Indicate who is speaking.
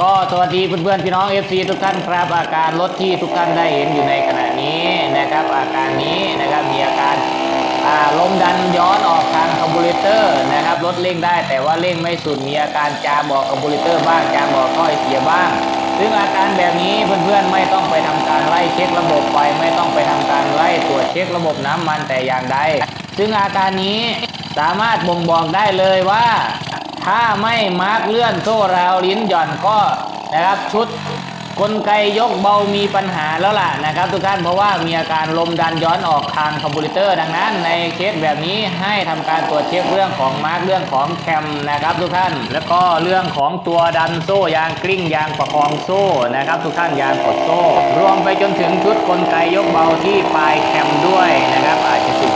Speaker 1: ก็สวัสดีเพื่อนๆพี่น้อง FC ทุกท่านครับ อาการรถที่ทุกท่านได้เห็นอยู่ในขณะนี้นะครับ อาการนี้นะครับมีอาการาลมดันย้อนออกทางคาร์บูเรเตอร์นะครับรถเร่งได้แต่ว่าเร่งไม่สุดมีอาการจามบอกคาร์บูเรเตอร์บ้างจามบอกถ้อเสียบ้าง ซึ่งอาการแบบนี้เพื่อนๆไม่ต้องไปทำการไล่เช็คระบบไฟไม่ต้องไปทำการไล่ตรวจเช็คระบบน้ำมันแต่อย่างใดซึ่งอาการนี้ สามารถบ่งบอกได้เลยว่า ถ้าไม่มาร์กเลื่อนโซ่ราวลิ้นหย่อนก็นะครับชุดกลไกยกเบามีปัญหาแล้วล่ะนะครับทุกท่านเพราะว่ามีอาการลมดันย้อนออกทางคอมพิวเตอร์ดังนั้น ในเคสแบบนี้ให้ทำการตรวจเช็คเรื่องของมาร์กเรื่องของแคมนะครับทุกท่าน แล้วก็เรื่องของตัวดันโซ่ยางกลิ้งยางประคองโซ่นะครับทุกท่านยางกดโซ่ รวมไปจนถึงชุดกลไกยกเบาที่ปลายแคมด้วยนะครับอาจจะติดล้ออาจจะค้างติดล็อก